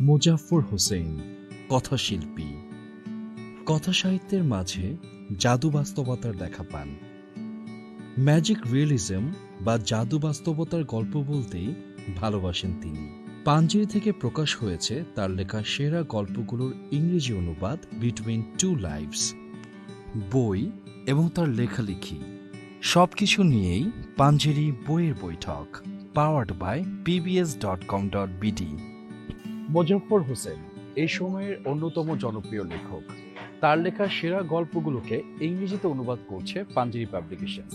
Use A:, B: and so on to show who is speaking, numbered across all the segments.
A: মোজাফফর হোসেন, কথাশিল্পী। কথা সাহিত্যের মাঝে জাদু বাস্তবতার দেখা পান। ম্যাজিক রিয়েলিজম বা জাদু বাস্তবতার গল্প বলতেই ভালোবাসেন তিনি। পাঞ্জেরি থেকে প্রকাশ হয়েছে তার লেখা সেরা গল্পগুলোর ইংরেজি অনুবাদ বিটুইন টু লাইভস বই এবং তার লেখালেখি। সবকিছু নিয়েই পাঞ্জেরি বইয়ের বৈঠক। Powered by PBS dot com dot BD Mozaffar Hossain, এই সময়ের অন্যতম জনপ্রিয় লেখক। তার লেখা সেরা গল্পগুলোকে ইংরেজিতে অনুবাদ করছে পাঞ্জেরি পাবলিকেশনস।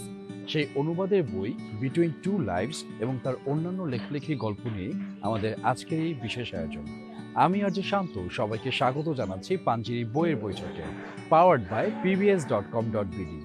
A: সেই অনুবাদের বই বিটুইন টু লাইভস এবং তার অন্যান্য লেখালেখির গল্প নিয়ে আমাদের আজকের এই বিশেষ আয়োজন। আমি আজ শান্ত, সবাইকে স্বাগত জানাচ্ছি পাঞ্জেরি বইয়ের বৈঠকে powered by PBS dot com dot BD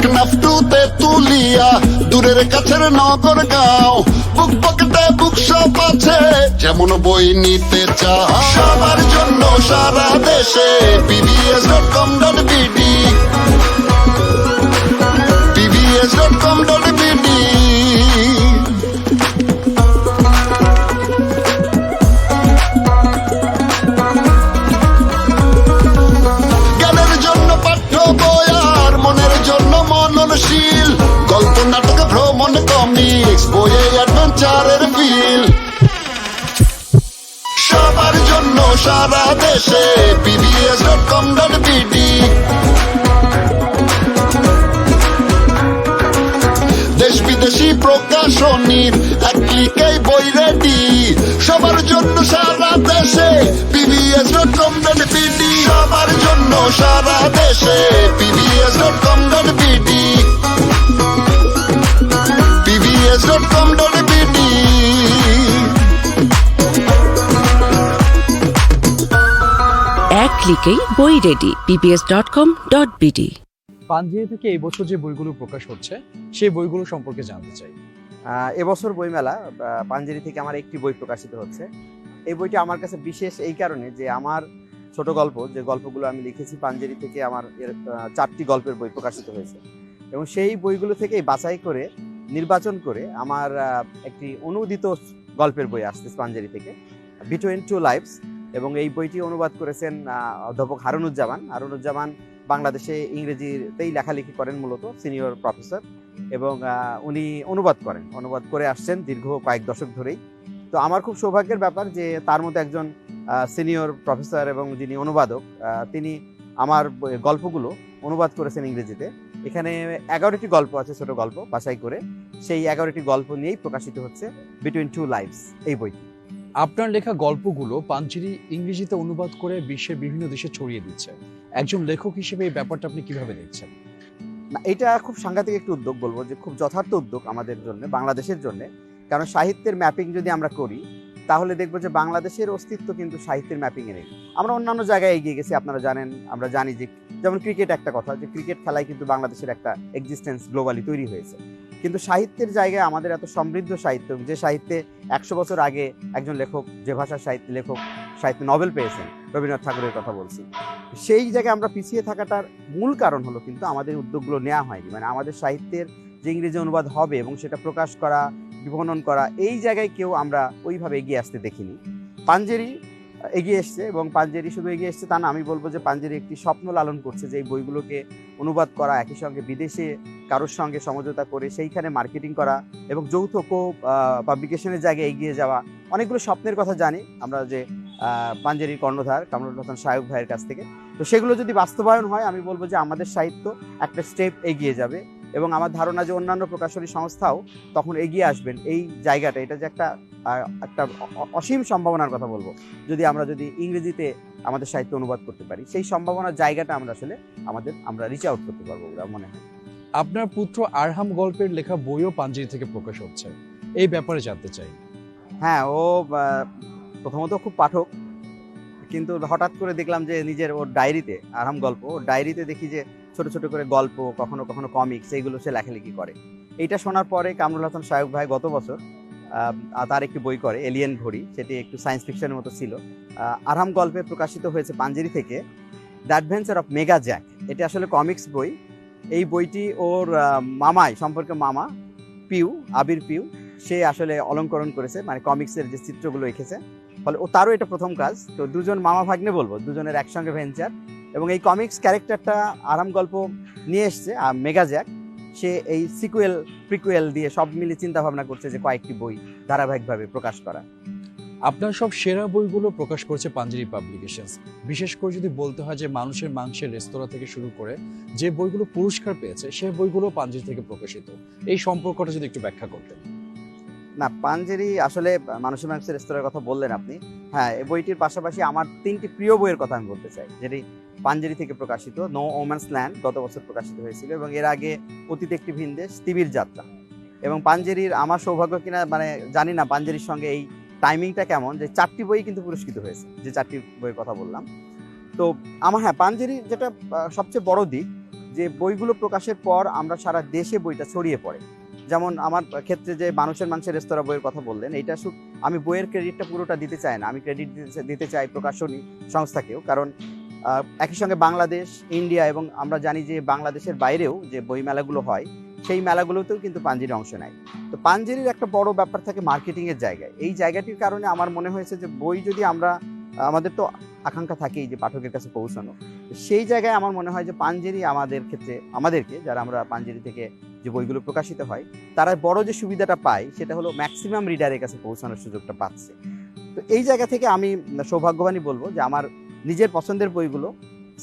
B: Teknaf টুতে তুলিয়া দূরের কাছের নগর গাঁও। বুক পকেটে বুক শপ আছে, যেমন বই নিতে চাও। সবার জন্য সারা দেশে PBS dot com dot BD. PBS dot com dot BD. বইয়ে অ্যাডভেঞ্চারের ফিল সবার জন্য সারা দেশে PBS dot com dot BD দেশ বিদেশি প্রকাশনীর এক ক্লিকেই বই রেডি সবার জন্য সারা দেশে PBS dot com dot BD সবার জন্য সারা দেশে PBS dot com dot BD BD
C: এক ক্লিকেই বই ready PPS dot com dot BD
A: Panjeree থেকে এই বছর যে বইগুলো প্রকাশ হচ্ছে সেই বইগুলো সম্পর্কে জানতে চাই।
D: এবছর বইমেলা পাঞ্জেরি থেকে আমার একটি বই প্রকাশিত হচ্ছে। এই বইটা আমার কাছে বিশেষ এই কারণে যে আমার ছোট গল্প যে গল্পগুলো আমি লিখেছি পাঞ্জেরি থেকে আমার এর চারটি গল্পের বই প্রকাশিত হয়েছে। এবং সেই বইগুলো থেকেই বাছাই করে নির্বাচন করে আমার একটি অনুদিত গল্পের বই আসছে পাঞ্জেরি থেকে বিটুইন টু লাইফস এবং এই বইটি অনুবাদ করেছেন অধ্যাপক হারুনুজ্জামান। হারুনুজ্জামান বাংলাদেশে ইংরেজিতেই লেখালেখি করেন মূলত, সিনিয়র প্রফেসর, এবং উনি অনুবাদ করেন। অনুবাদ করে আসছেন দীর্ঘ কয়েক দশক ধরেই। তো আমার খুব সৌভাগ্যের ব্যাপার যে তার মধ্যে একজন সিনিয়র প্রফেসর এবং যিনি অনুবাদক তিনি আমার গল্পগুলো অনুবাদ করেছেন ইংরেজিতে। এখানে এগারোটি গল্প আছে ছোট গল্প বাছাই করে। সেই এগারোটি গল্প নিয়েই প্রকাশিত হচ্ছে বিটুইন টু লাইভস এই বইটি।
A: আপনার লেখা গল্পগুলো পাঞ্জেরি ইংরেজিতে অনুবাদ করে বিশ্বের বিভিন্ন দেশে ছড়িয়ে দিচ্ছে। একজন লেখক হিসেবে এই ব্যাপারটা আপনি কীভাবে দেখছেন?
D: না এটা খুব সাংঘাতিক একটি উদ্যোগ বলব যে খুব যথার্থ উদ্যোগ আমাদের জন্য বাংলাদেশের জন্য। কারণ সাহিত্যের ম্যাপিং যদি আমরা করি তাহলে দেখব যে বাংলাদেশের অস্তিত্ব কিন্তু সাহিত্যের ম্যাপিংয়ে নেই। আমরা অন্যান্য জায়গায় এগিয়ে গেছি, আপনারা জানেন, আমরা জানি যে যেমন ক্রিকেট একটা কথা, যে ক্রিকেট খেলায় কিন্তু বাংলাদেশের একটা এক্সিস্টেন্স গ্লোবালি তৈরি হয়েছে। কিন্তু সাহিত্যের জায়গায় আমাদের এত সমৃদ্ধ সাহিত্য, যে সাহিত্যে একশো বছর আগে একজন লেখক, যে ভাষার সাহিত্য, লেখক সাহিত্য নোবেল পেয়েছেন, রবীন্দ্রনাথ ঠাকুরের কথা বলছি। সেই জায়গায় আমরা পিছিয়ে থাকাটার মূল কারণ হলো কিন্তু আমাদের উদ্যোগগুলো নেওয়া হয়নি। মানে আমাদের সাহিত্যের যে ইংরেজি অনুবাদ হবে এবং সেটা প্রকাশ করা বিপণন করা, এই জায়গায় কেউ আমরা ওইভাবে এগিয়ে আসতে দেখিনি। পাঞ্জেরি এগিয়ে এসছে এবং পাঞ্জেরি শুধু এগিয়ে এসছে তা না, আমি বলব যে পাঞ্জেরি একটি স্বপ্ন লালন করছে যে এই বইগুলোকে অনুবাদ করা, একই সঙ্গে বিদেশে কারোর সঙ্গে সমঝোতা করে সেইখানে মার্কেটিং করা এবং যৌথ কো পাবলিকেশনের জায়গায় এগিয়ে যাওয়া, অনেকগুলো স্বপ্নের কথা জানি আমরা যে পাঞ্জেরির কর্ণধার কামরুল হাসান সাহেব ভাইয়ের কাছ থেকে। তো সেগুলো যদি বাস্তবায়ন হয়, আমি বলব যে আমাদের সাহিত্য একটা স্টেপ এগিয়ে যাবে। এবং আমার ধারণা যে অন্যান্য প্রকাশনী সংস্থাও তখন এগিয়ে আসবেন এই জায়গাটা। এটা যে একটা একটা অসীম সম্ভাবনার কথা বলব। যদি আমরা যদি ইংরেজিতে আমাদের সাহিত্য অনুবাদ করতে পারি সেই সম্ভাবনার জায়গাটা আমরা আসলে আমাদের আমরা রিচ আউট করতে পারব বলে মনে হয়।
A: আপনার পুত্র আরহাম গল্পের লেখা বইও পাঞ্জেরি থেকে প্রকাশ হচ্ছে। এই ব্যাপারে জানতে চাই।
D: হ্যাঁ ও প্রথমত খুব পাঠক কিন্তু হঠাৎ করে দেখলাম যে নিজের ওর ডায়েরিতে আরাম গল্প ওর ডায়েরিতে দেখি যে ছোট ছোট করে গল্প কখনো কখনো কমিক্স এইগুলো সে লেখালেখি করে। এইটা শোনার পরে কামরুল হাসান সাহেব ভাই গত বছর তার একটি বই করে এলিয়েন ঘড়ি সেটি একটু সায়েন্স ফিকশনের মতো ছিল। আহ, আরহাম গল্পে প্রকাশিত হয়েছে পাঞ্জেরি থেকে the adventure of Mega Jack এটি আসলে কমিক্স বই। এই বইটি ওর মামাই সম্পর্কে মামা পিউ আবির পিউ সে আসলে অলঙ্করণ করেছে মানে কমিক্সের যে চিত্রগুলো এঁকেছে। ফলে ও তারও এটা প্রথম কাজ। তো দুজন মামা ভাগ্নে বলব দুজনের একসঙ্গে ভেঞ্চার এবং এই কমিক্স ক্যারেক্টারটা আরাম গল্প নিয়ে এসছে আর মেগা জ্যাক সে এই সিকুয়েল প্রিকুয়েল দিয়ে সব মিলে চিন্তা ভাবনা করছে যে কয়েকটি বই ধারাবাহিকভাবে প্রকাশ করা।
A: আপনার সব সেরা বইগুলো প্রকাশ করছে পাঞ্জেরি পাবলিকেশনস বিশেষ করে যদি বলতে হয় যে মানুষের মাংসের রেস্তোরাঁ থেকে শুরু করে যে বইগুলো পুরস্কার পেয়েছে সে বইগুলো পাঞ্জেরি থেকে প্রকাশিত। এই সম্পর্কটা যদি একটু ব্যাখ্যা করতেন।
D: না পাঞ্জেরি আসলে মানুষের মাংসের রেস্তোরাঁর কথা বললেন আপনি। হ্যাঁ এই বইটির পাশাপাশি আমার তিনটি প্রিয় বইয়ের কথা আমি বলতে চাই, যেটি পাঞ্জেরি থেকে প্রকাশিত নো ওম্যান্স ল্যান্ড গত বছর প্রকাশিত হয়েছিল, এবং এর আগে অতীত একটি ভিন দেশ, তিবির যাত্রা। এবং পাঞ্জেরির আমার সৌভাগ্য কিনা মানে জানি না, পাঞ্জেরির সঙ্গে এই টাইমিংটা কেমন, যে চারটি বই কিন্তু পুরস্কৃত হয়েছে, যে চারটি বইয়ের কথা বললাম। তো আমার হ্যাঁ পাঞ্জেরি যেটা সবচেয়ে বড় দিক, যে বইগুলো প্রকাশের পর আমরা সারা দেশে বইটা ছড়িয়ে পড়ে। যেমন আমার ক্ষেত্রে যে মানুষের মাংসের রেস্তোরাঁ বইয়ের কথা বললেন এটা আমি বইয়ের ক্রেডিটটা পুরোটা দিতে চাই না। আমি ক্রেডিট দিতে চাই প্রকাশনী সংস্থাকেও। কারণ একই সঙ্গে বাংলাদেশ, ইন্ডিয়া এবং আমরা জানি যে বাংলাদেশের বাইরেও যে বই মেলাগুলো হয়, সেই মেলাগুলোতেও কিন্তু পাঞ্জেরি অংশ নেয়। তো পাঞ্জেরির একটা বড় ব্যাপার থাকে মার্কেটিংয়ের জায়গায়। এই জায়গাটির কারণে আমার মনে হয়েছে যে বই যদি আমরা, আমাদের তো আকাঙ্ক্ষা থাকেই যে পাঠকের কাছে পৌঁছানো। সেই জায়গায় আমার মনে হয় যে পাঞ্জেরি আমাদের ক্ষেত্রে, আমাদেরকে, যারা আমরা পাঞ্জেরি থেকে যে বইগুলো প্রকাশিত হয়, তারা বড় যে সুবিধাটা পায়, সেটা হলো ম্যাক্সিমাম রিডারের কাছে পৌঁছানোর সুযোগটা পাচ্ছে। তো এই জায়গা থেকে আমি সৌভাগ্যবানই বলব যে আমার নিজের পছন্দের বইগুলো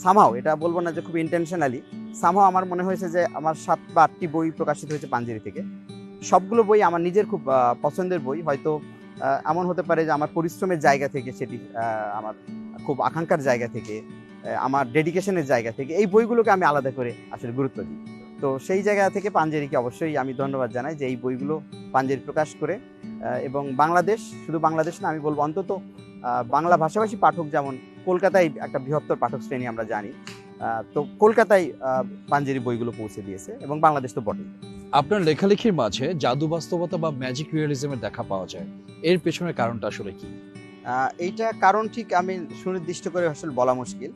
D: সামাও এটা বলব না যে খুব ইন্টেনশনালি সামাও আমার মনে হয়েছে যে আমার সাত বা আটটি বই প্রকাশিত হয়েছে পাঞ্জেরি থেকে। সবগুলো বই আমার নিজের খুব পছন্দের বই, হয়তো এমন হতে পারে যে আমার পরিশ্রমের জায়গা থেকে সেটি আমার খুব আকাঙ্ক্ষার জায়গা থেকে আমার ডেডিকেশনের জায়গা থেকে এই বইগুলোকে আমি আলাদা করে আসলে গুরুত্ব দিই। তো সেই জায়গা থেকে পাঞ্জেরিকে অবশ্যই আমি ধন্যবাদ জানাই যে এই বইগুলো পাঞ্জেরি প্রকাশ করে এবং বাংলাদেশ শুধু বাংলাদেশ না আমি বলব অন্তত বাংলা ভাষাভাষী পাঠক যেমন কলকাতায় একটা বৃহত্তর পাঠক শ্রেণি আমরা জানি তো কলকাতায় পাঞ্জেরি বইগুলো পৌঁছে দিয়েছে এবং বাংলাদেশ তো বটেই।
A: আপনার লেখালেখির মাঝে জাদু বাস্তবতা বা ম্যাজিক রিয়েলিজমের দেখা পাওয়া যায় এর পেছনের কারণটা আসলে কি?
D: আহ, এইটা কারণ ঠিক আমি সুনির্দিষ্ট করে আসলে বলা মুশকিল।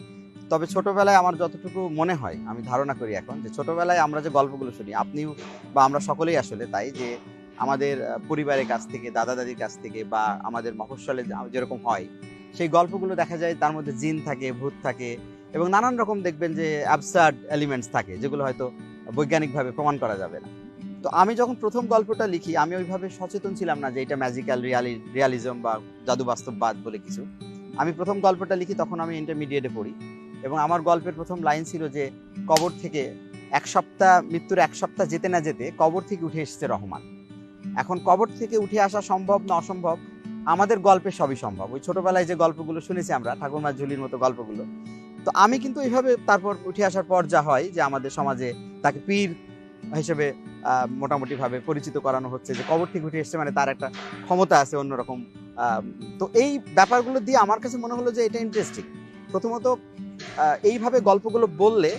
D: তবে ছোটবেলায় আমার যতটুকু মনে হয়, আমি ধারণা করি এখন যে ছোটবেলায় আমরা যে গল্পগুলো শুনি, আপনিও বা আমরা সকলেই আসলে তাই যে আমাদের পরিবারের কাছ থেকে দাদা দাদির কাছ থেকে বা আমাদের মফস্বলে যেরকম হয়, সেই গল্পগুলো দেখা যায় তার মধ্যে জিন থাকে, ভূত থাকে এবং নানান রকম দেখবেন যে অ্যাবসার্ড এলিমেন্টস থাকে, যেগুলো হয়তো বৈজ্ঞানিকভাবে প্রমাণ করা যাবে না। তো আমি যখন প্রথম গল্পটা লিখি, আমি ওইভাবে সচেতন ছিলাম না যে এটা ম্যাজিক্যাল রিয়ালি রিয়ালিজম বা জাদু বাস্তববাদ বলে কিছু। আমি প্রথম গল্পটা লিখি তখন আমি ইন্টারমিডিয়েটে পড়ি। এবং আমার গল্পের প্রথম লাইন ছিল যে, কবর থেকে এক সপ্তাহ, মৃত্যুর এক সপ্তাহ যেতে না যেতে কবর থেকে উঠে এসেছে রহমান। এখন কবর থেকে উঠে আসা সম্ভব না অসম্ভব, আমাদের গল্পে সবই সম্ভব। ওই ছোটবেলায় যে গল্পগুলো শুনেছি আমরা, ঠাকুরমার ঝুলির মতো গল্পগুলো। তো আমি কিন্তু এইভাবে তারপর উঠে আসার পর যা হয় যে, আমাদের সমাজে তাকে পীর হিসেবে মোটামুটিভাবে পরিচিত করানো হচ্ছে যে, কবর থেকে উঠে এসছে মানে তার একটা ক্ষমতা আছে অন্যরকম। তো এই ব্যাপারগুলো দিয়ে আমার কাছে মনে হলো যে, এটা ইন্টারেস্টিং প্রথমত এইভাবে গল্পগুলো বললে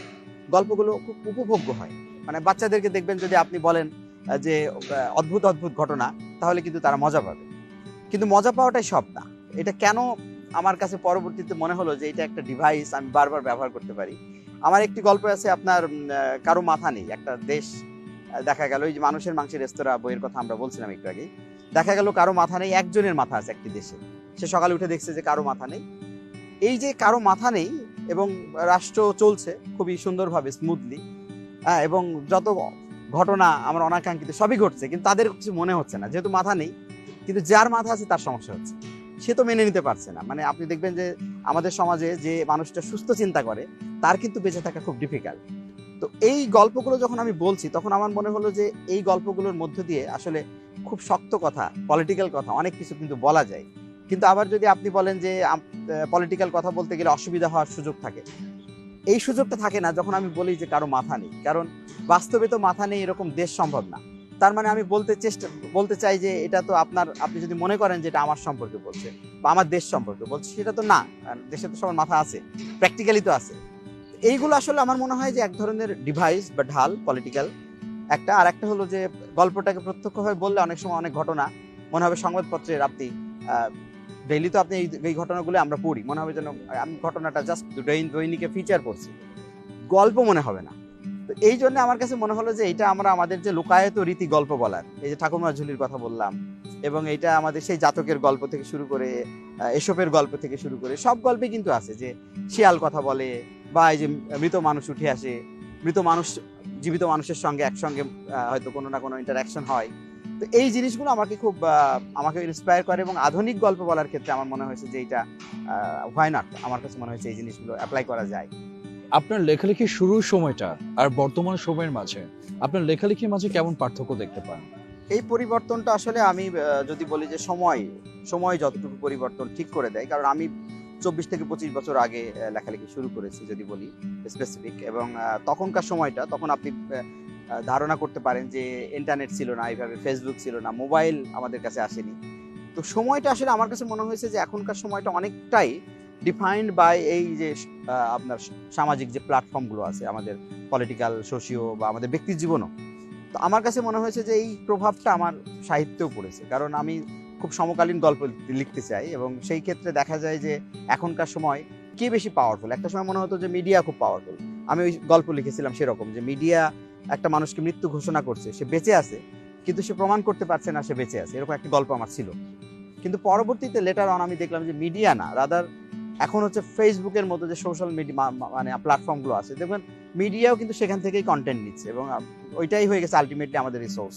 D: গল্পগুলো খুব উপভোগ্য হয়। মানে বাচ্চাদেরকে দেখবেন যদি আপনি বলেন যে অদ্ভুত অদ্ভুত ঘটনা, তাহলে কিন্তু তারা মজা পাবে। কিন্তু মজা পাওয়াটাই সব না। এটা কেন আমার কাছে পরবর্তীতে মনে হলো যে, এটা একটা ডিভাইস আমি বারবার ব্যবহার করতে পারি। আমার একটি গল্প আছে, আপনার কারও মাথা নেই, একটা দেশ দেখা গেল, এই যে মানুষের মাংসের রেস্তোরাঁ বইয়ের কথা আমরা বলছিলাম একটু আগে দেখা গেল কারও মাথা নেই, একজনের মাথা আছে একটি দেশে। সে সকালে উঠে দেখছে যে কারও মাথা নেই। এই যে কারও মাথা নেই এবং রাষ্ট্র চলছে খুবই সুন্দরভাবে স্মুথলি হ্যাঁ এবং যত ঘটনা আমার অনাকাঙ্ক্ষিত সবই ঘটছে, কিন্তু তাদের কিছু মনে হচ্ছে না। যেহেতু মাথা নেই, কিন্তু যার মাথা আছে তার সমস্যা হচ্ছে। সে তো মেনে নিতে পারছে না। মানে আপনি দেখবেন যে আমাদের সমাজে যে মানুষটা সুস্থ চিন্তা করে, তার কিন্তু বেঁচে থাকা খুব ডিফিকাল্ট তো এই গল্পগুলো যখন আমি বলছি, তখন আমার মনে হলো যে এই গল্পগুলোর মধ্য দিয়ে আসলে খুব শক্ত কথা পলিটিক্যাল কথা, অনেক কিছু কিন্তু বলা যায়। কিন্তু আবার যদি আপনি বলেন যে পলিটিক্যাল কথা বলতে গেলে অসুবিধা হওয়ার সুযোগ থাকে। এই সুযোগটা থাকে না যখন আমি বলি যে কারও মাথা নেই। কারণ বাস্তবে তো মাথা নেই এরকম দেশ সম্ভব না। তার মানে আমি বলতে চেষ্টা, বলতে চাই যে এটা তো আপনার, আপনি যদি মনে করেন যে এটা আমার সম্পর্কে বলছে বা আমার দেশ সম্পর্কে বলছে, সেটা তো না। দেশে তো সবার মাথা আছে প্র্যাকটিক্যালি তো আছে। এইগুলো আসলে আমার মনে হয় যে এক ধরনের ডিভাইস বা ঢাল পলিটিক্যাল একটা আর একটা হলো যে গল্পটাকে প্রত্যক্ষভাবে বললে অনেক সময় অনেক ঘটনা। মনে হবে সংবাদপত্রের আপনি ডেইলি তো আপনি এই ঘটনাগুলো আমরা পড়ি। মনে হবে যেন আমি ঘটনাটা জাস্ট দৈনিকে ফিচার পড়ছি। গল্প মনে হবে না। তো এই জন্য আমার কাছে মনে হলো যে এটা আমরা আমাদের যে লোকায়ত রীতি গল্প বলার, এই যে ঠাকুমা ঝুলির কথা বললাম, এবং এটা আমাদের সেই জাতকের গল্প থেকে শুরু করে এসবের গল্প থেকে শুরু করে, সব গল্পে কিন্তু আছে যে শিয়াল কথা বলে বা এই যে মৃত মানুষ উঠে আসে, মৃত মানুষ, জীবিত মানুষের সঙ্গে একসঙ্গে হয়তো কোনো না কোনো ইন্টারাকশন হয়। তো এই জিনিসগুলো আমাকে খুব আমাকে ইন্সপায়ার করে এবং আধুনিক গল্প বলার ক্ষেত্রে আমার মনে হয়েছে যে এটা হোয়াই নট আমার কাছে মনে হয়েছে এই জিনিসগুলো অ্যাপ্লাই করা যায়।
A: আপনার লেখালেখির শুরুর সময়টা আর বর্তমান সময়ের মাঝে আপনার লেখালেখির মাঝে কেমন পার্থক্য দেখতে পান?
D: এই পরিবর্তনটা আসলে আমি যদি বলি যে সময় সময় যতটুকু পরিবর্তন ঠিক করে দেয় কারণ আমি চব্বিশ থেকে পঁচিশ বছর আগে লেখালেখি শুরু করেছি যদি বলি স্পেসিফিক এবং তখনকার সময়টা তখন আপনি ধারণা করতে পারেন যে ইন্টারনেট ছিল না, এইভাবে ফেসবুক ছিল না মোবাইল আমাদের কাছে আসেনি। তো সময়টা আসলে আমার কাছে মনে হয়েছে যে এখনকার সময়টা অনেকটাই ডিফাইন্ড বাই এই যে আপনার সামাজিক যে প্ল্যাটফর্মগুলো আছে, আমাদের পলিটিক্যাল সোশিও বা আমাদের ব্যক্তি জীবনও। তো আমার কাছে মনে হয়েছে যে এই প্রভাবটা আমার সাহিত্যেও পড়েছে। কারণ আমি খুব সমকালীন গল্প লিখতে চাই এবং সেই ক্ষেত্রে দেখা যায় যে এখনকার সময় কে বেশি পাওয়ারফুল একটা সময় মনে হতো যে মিডিয়া খুব পাওয়ারফুল আমি ওই গল্প লিখেছিলাম সেরকম যে মিডিয়া একটা মানুষকে মৃত্যু ঘোষণা করছে, সে বেঁচে আছে, কিন্তু সে প্রমাণ করতে পারছে না সে বেঁচে আছে, এরকম একটা গল্প আমার ছিল। কিন্তু পরবর্তীতে লেটার অন আমি দেখলাম যে মিডিয়া না রাদার এখন হচ্ছে ফেসবুকের মতো যে সোশ্যাল মিডিয়া মানে প্ল্যাটফর্মগুলো আছে, দেখবেন মিডিয়াও কিন্তু সেখান থেকেই কন্টেন্ট নিচ্ছে এবং ওইটাই হয়ে গেছে আলটিমেটলি আমাদের রিসোর্স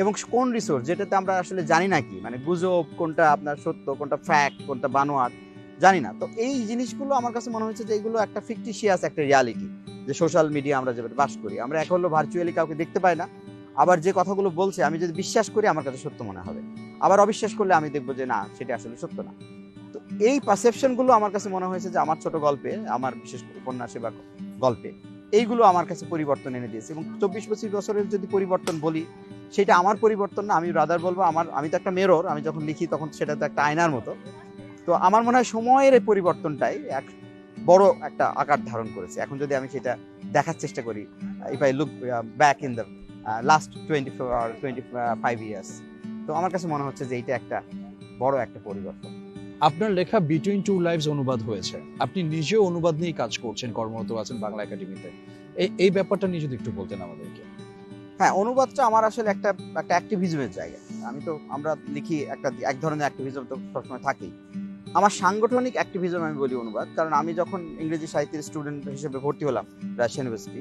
D: এবং কোন রিসোর্স যেটাতে আমরা আসলে জানি না কি মানে গুজব, কোনটা আপনার সত্য, কোনটা ফ্যাক্ট কোনটা বানোয়ার জানি না। তো এই জিনিসগুলো আমার কাছে মনে হচ্ছে যে এগুলো একটা ফিকটিশিয়াস একটা রিয়ালিটি যে সোশ্যাল মিডিয়া আমরা যেভাবে বাস করি। আমরা এক হলো ভার্চুয়ালি কাউকে দেখতে পাই না। আবার যে কথাগুলো বলছে, আমি যদি বিশ্বাস করি, আমার কাছে সত্য মনে হবে। আবার অবিশ্বাস করলে আমি দেখব যে না, সেটা আসলে সত্য না। তো এই পারসেপশনগুলো আমার কাছে মনে হয়েছে যে আমার ছোট গল্পে, আমার বিশেষ করে উপন্যাসে বা গল্পে, এইগুলো আমার কাছে পরিবর্তন এনে দিয়েছে। এবং চব্বিশ পঁচিশ বছরের যদি পরিবর্তন বলি, সেটা আমার পরিবর্তন না, আমি রাদার বলব আমার, আমি তো একটা মেরর আমি যখন লিখি তখন সেটা তো একটা আয়নার মতো। তো আমার মনে হয় সময়ের এই পরিবর্তনটাই এক বড় একটা আকার ধারণ করেছে। এখন যদি আমি সেটা দেখার চেষ্টা করি if I look back in the last twenty four twenty five years তো আমার কাছে মনে হচ্ছে যে এইটা একটা বড় একটা পরিবর্তন।
A: আপনার লেখা বিটুইন টু লাইভস অনুবাদ হয়েছে। আপনি নিজেও অনুবাদ নিয়ে কাজ করছেন কর্মরত আছেন বাংলা একাডেমিতে। এই এই ব্যাপারটা নিয়ে যদি একটু বলতেন আমাদেরকে।
D: হ্যাঁ অনুবাদটা আমার আসলে একটা একটা অ্যাক্টিভিজমের জায়গা। আমি তো আমরা লিখি একটা এক ধরনের অ্যাক্টিভিজম তো সবসময় থাকি আমার সাংগঠনিক অ্যাক্টিভিজম আমি বলি অনুবাদ, কারণ আমি যখন ইংরেজি সাহিত্যের স্টুডেন্ট হিসেবে ভর্তি হলাম রাজশাহী ইউনিভার্সিটি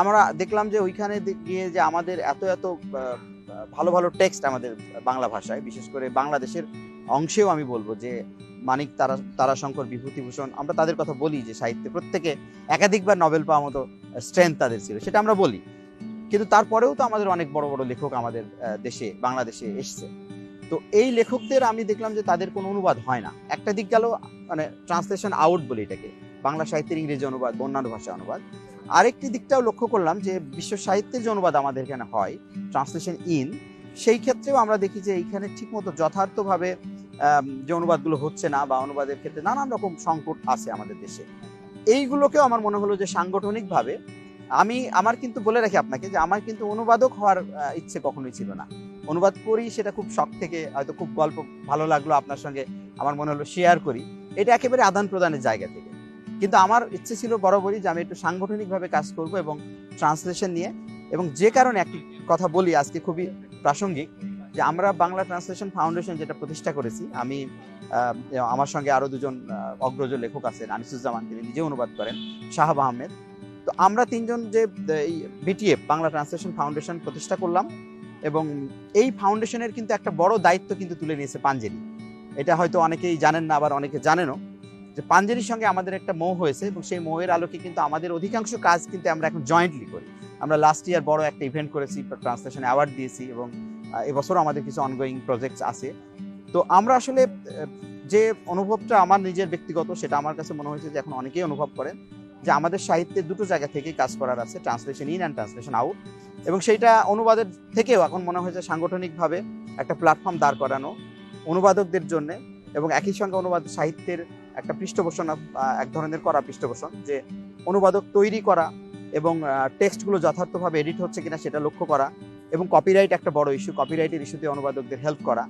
D: আমরা দেখলাম যে ওইখানে গিয়ে যে আমাদের এত এত ভালো ভালো টেক্সট আমাদের বাংলা ভাষায়, বিশেষ করে বাংলাদেশের অংশেও আমি বলব যে মানিক তারা তারাশঙ্কর, বিভূতিভূষণ, আমরা তাদের কথা বলি যে সাহিত্যে প্রত্যেকে একাধিকবার নোবেল পাওয়ার মতো স্ট্রেংথ তাদের ছিল, সেটা আমরা বলি। কিন্তু তারপরেও তো আমাদের অনেক বড় বড় লেখক আমাদের দেশে, বাংলাদেশে এসছে। তো এই লেখকদের আমি দেখলাম যে তাদের কোনো অনুবাদ হয় না। একটা দিক গেল মানে ট্রান্সলেশন আউট বলে এটাকে। বাংলা সাহিত্যের ইংরেজি অনুবাদ অন্যান্য ভাষা অনুবাদ। আরেকটি দিকটাও লক্ষ্য করলাম যে বিশ্ব সাহিত্যের যে অনুবাদ আমাদের এখানে হয় ট্রান্সলেশন ইন সেই ক্ষেত্রেও আমরা দেখি যে এইখানে ঠিকমতো যথার্থভাবে যে অনুবাদগুলো হচ্ছে না বা অনুবাদের ক্ষেত্রে নানান রকম সংকট আছে আমাদের দেশে। এইগুলোকেও আমার মনে হলো যে সাংগঠনিকভাবে আমি, আমার কিন্তু বলে রাখি আপনাকে যে আমার কিন্তু অনুবাদক হওয়ার ইচ্ছে কখনোই ছিল না। অনুবাদ করি, সেটা খুব শখ থেকে হয়তো খুব গল্প ভালো লাগল আপনার সঙ্গে আমার মনে হলো শেয়ার করি। এটা একেবারে আদান প্রদানের জায়গা থেকে। কিন্তু আমার ইচ্ছে ছিল বরাবরই যে আমি একটু সাংগঠনিকভাবে কাজ করব এবং ট্রান্সলেশন নিয়ে এবং যে কারণে একটি কথা বলি, আজকে খুবই প্রাসঙ্গিক যে আমরা বাংলা ট্রান্সলেশন ফাউন্ডেশন যেটা প্রতিষ্ঠা করেছি, আমি আমার সঙ্গে আরও দুজন অগ্রজ লেখক আছেন, আনিসুজ্জামান, তিনি নিজে অনুবাদ করেন, শাহাব আহমেদ। তো আমরা তিনজন যে, এই বিটিএফ বাংলা ট্রান্সলেশন ফাউন্ডেশন প্রতিষ্ঠা করলাম। এবং এই ফাউন্ডেশনের কিন্তু একটা বড় দায়িত্ব কিন্তু তুলে নিয়েছে পাঞ্জেরি। এটা হয়তো অনেকেই জানেন না, আবার অনেকে জানেনও যে পাঞ্জেরির সঙ্গে আমাদের একটা মোহ হয়েছে এবং সেই মোহের আলোকে কিন্তু আমাদের অধিকাংশ কাজ কিন্তু আমরা এখন জয়েন্টলি করি। আমরা লাস্ট ইয়ার বড় একটা ইভেন্ট করেছি ট্রান্সলেশন অ্যাওয়ার্ড দিয়েছি এবং এবছরও আমাদের কিছু অনগোয়িং প্রজেক্টস আছে। তো আমরা আসলে যে অনুভবটা আমার নিজের ব্যক্তিগত সেটা আমার কাছে মনে হয়েছে যে এখন অনেকেই অনুভব করেন যে আমাদের সাহিত্যে দুটো জায়গা থেকে কাজ করার আছে translation in and translation out এবং সেইটা অনুবাদের থেকেও এখন মনে হয়েছে সাংগঠনিকভাবে একটা প্ল্যাটফর্ম দাঁড় করানো অনুবাদকদের জন্য এবং একই সঙ্গে অনুবাদ সাহিত্যের একটা পৃষ্ঠপোষণ এক ধরনের করা পৃষ্ঠপোষণ যে অনুবাদক তৈরি করা এবং টেক্সটগুলো যথার্থভাবে এডিট হচ্ছে কিনা সেটা লক্ষ্য করা এবং কপিরাইট একটা বড় ইস্যু কপিরাইটের ইস্যুতে অনুবাদকদের হেল্প করা।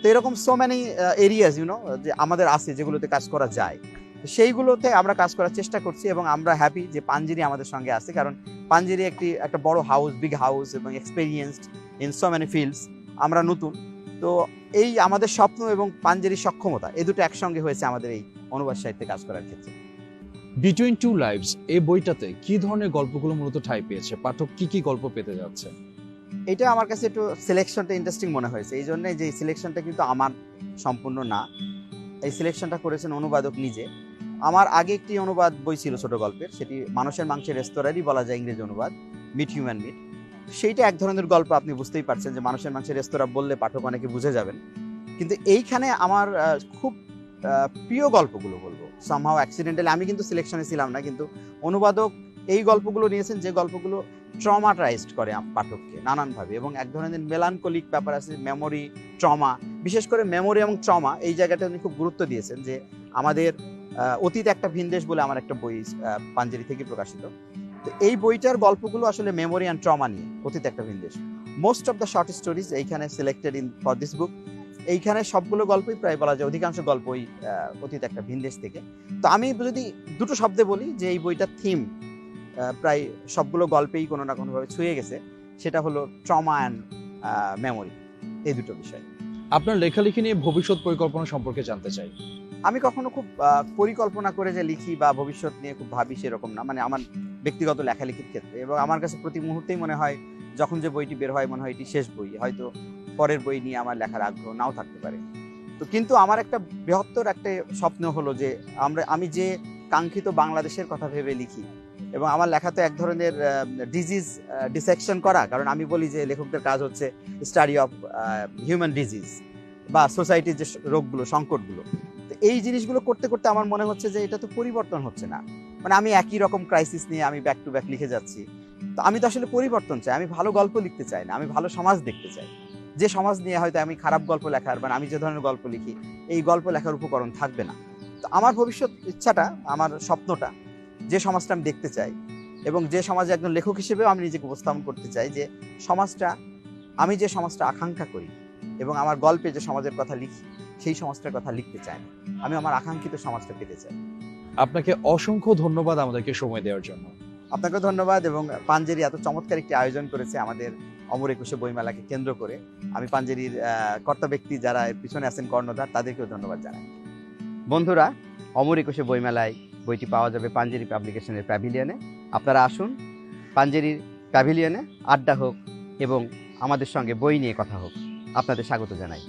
D: তো এরকম সো মেনি এরিয়াস ইউনো যে আমাদের আছে যেগুলোতে কাজ করা যায়। সেইগুলোতে আমরা কাজ করার চেষ্টা করছি এবং আমরা হ্যাপি যে পাঞ্জেরি আমাদের সঙ্গে আছে। কারণ পাঞ্জেরি একটি একটা বড় হাউস বিগ হাউস এবং experienced in so many fields আমরা নতুন। তো এই আমাদের স্বপ্ন এবং পাঞ্জেরির সক্ষমতা এই দুটো একসঙ্গে হয়েছে আমাদের এই অনুবাদ সাহিত্যে কাজ করার ক্ষেত্রে।
A: বিটুইন টু লাইভস এই বইটাতে কি ধরনের গল্পগুলো মূলত ঠাঁই পেয়েছে? পাঠক কি কি গল্প পেতে যাচ্ছে?
D: এটা আমার কাছে একটু সিলেকশনটা ইন্টারেস্টিং মনে হয়েছে। এই জন্যই যে সিলেকশনটা কিন্তু আমার সম্পূর্ণ না। এই সিলেকশনটা করেছেন অনুবাদক নিজে। আমার আগে একটি অনুবাদ বই ছিল ছোট গল্পের, সেটি মানুষের মাংসের রেস্তোরাঁরই বলা যায় ইংরেজি অনুবাদ, মিট হিউম্যান মিট। সেইটা এক ধরনের গল্প আপনি বুঝতেই পারছেন যে মানুষের মাংসের রেস্তোরাঁ বললে পাঠক অনেকে বুঝে যাবেন। কিন্তু এইখানে আমার খুব প্রিয় গল্পগুলো বলব। সামহাও অ্যাক্সিডেন্টালি আমি কিন্তু সিলেকশনে ছিলাম না, কিন্তু অনুবাদক এই গল্পগুলো নিয়েছেন যে গল্পগুলো ট্রমাটাইজড করে পাঠককে নানানভাবে এবং এক ধরনের মেলানকলিক ব্যাপার আছে মেমোরি ট্রমা বিশেষ করে মেমোরি এবং ট্রমা এই জায়গাটা উনি খুব গুরুত্ব দিয়েছেন যে আমাদের অতীত একটা ভিনদেশ বলে আমার একটা বই পাঞ্জেরি থেকে প্রকাশিত। তো এই বইটার গল্পগুলো আসলে মেমোরি অ্যান্ড ট্রমা নিয়ে, অতীত একটা ভিনদেশ। Most of the short stories এইখানে selected in for this book এইখানে সবগুলো গল্পই প্রায় বলা যায়, অধিকাংশ গল্পই অতীত একটা ভিনদেশ থেকে। তো আমি যদি দুটো শব্দে বলি যে এই বইটার থিম প্রায় সবগুলো গল্পেই কোনো না কোনোভাবে ছুঁয়ে গেছে, সেটা হলো ট্রমা অ্যান্ড মেমোরি এই দুটো বিষয়।
A: আপনার লেখালেখি নিয়ে ভবিষ্যৎ পরিকল্পনা সম্পর্কে জানতে চাই।
D: আমি কখনো খুব পরিকল্পনা করে যে লিখি বা ভবিষ্যৎ নিয়ে খুব ভাবি সেরকম না। মানে আমার ব্যক্তিগত লেখালেখির ক্ষেত্রে। এবং আমার কাছে প্রতি মুহূর্তেই মনে হয়, যখন যে বইটি বের হয় মনে হয় এটি শেষ বই। হয়তো পরের বই নিয়ে আমার লেখার আগ্রহ নাও থাকতে পারে। তো কিন্তু আমার একটা বৃহত্তর একটা স্বপ্ন হলো যে, আমরা, আমি যে কাঙ্ক্ষিত বাংলাদেশের কথা ভেবে লিখি, এবং আমার লেখা তো এক ধরনের ডিজিজ ডিসেকশন করা। কারণ আমি বলি যে লেখকদের কাজ হচ্ছে স্টাডি অফ হিউম্যান ডিজিজ বা সোসাইটির যে রোগগুলো, সংকটগুলো। এই জিনিসগুলো করতে করতে আমার মনে হচ্ছে যে এটা তো পরিবর্তন হচ্ছে না। মানে আমি একই রকম ক্রাইসিস নিয়ে আমি ব্যাক টু ব্যাক লিখে যাচ্ছি। তো আমি তো আসলে পরিবর্তন চাই, আমি ভালো গল্প লিখতে চাই না, আমি ভালো সমাজ দেখতে চাই। যে সমাজ নিয়ে হয়তো আমি খারাপ গল্প লেখার মানে আমি যে ধরনের গল্প লিখি, এই গল্প লেখার উপকরণ থাকবে না। তো আমার ভবিষ্যৎ ইচ্ছাটা, আমার স্বপ্নটা, যে সমাজটা আমি দেখতে চাই এবং যে সমাজে একজন লেখক হিসেবেও আমি নিজেকে উপস্থাপন করতে চাই যে সমাজটা, আমি যে সমাজটা আকাঙ্ক্ষা করি এবং আমার গল্পে যে সমাজের কথা লিখি সেই সমাজটার কথা লিখতে চাই না। আমি আমার আকাঙ্ক্ষিত সমাজটা পেতে চাই।
A: আপনাকে অসংখ্য ধন্যবাদ আমাদেরকে সময় দেওয়ার জন্য।
D: আপনাকে ধন্যবাদ এবং পাঞ্জেরি এত চমৎকার একটি আয়োজন করেছে আমাদের অমর একুশে বইমেলাকে কেন্দ্র করে। আমি পাঞ্জেরির কর্তা ব্যক্তি যারা এর পিছনে আছেন কর্ণধার তাদেরকেও ধন্যবাদ জানাই। বন্ধুরা অমর একুশে বইমেলায় বইটি পাওয়া যাবে পাঞ্জেরি পাবলিকেশনের প্যাভিলিয়নে। আপনারা আসুন পাঞ্জেরির প্যাভিলিয়নে আড্ডা হোক এবং আমাদের সঙ্গে বই নিয়ে কথা হোক। আপনাদের স্বাগত জানাই।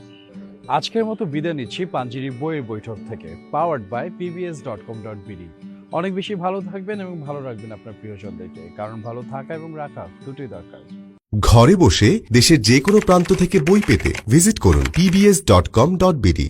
A: আজকের মতো বিদায় নিচ্ছি পাঞ্জিরি বইয়ের বৈঠক থেকে powered by PBS dot com dot BD অনেক বেশি ভালো থাকবেন এবং ভালো রাখবেন আপনার প্রিয়জনদেরকে, কারণ ভালো থাকা এবং রাখা দুটোই দরকার।
E: ঘরে বসে দেশের যে কোনো প্রান্ত থেকে বই পেতে ভিজিট করুন pbs.com.bd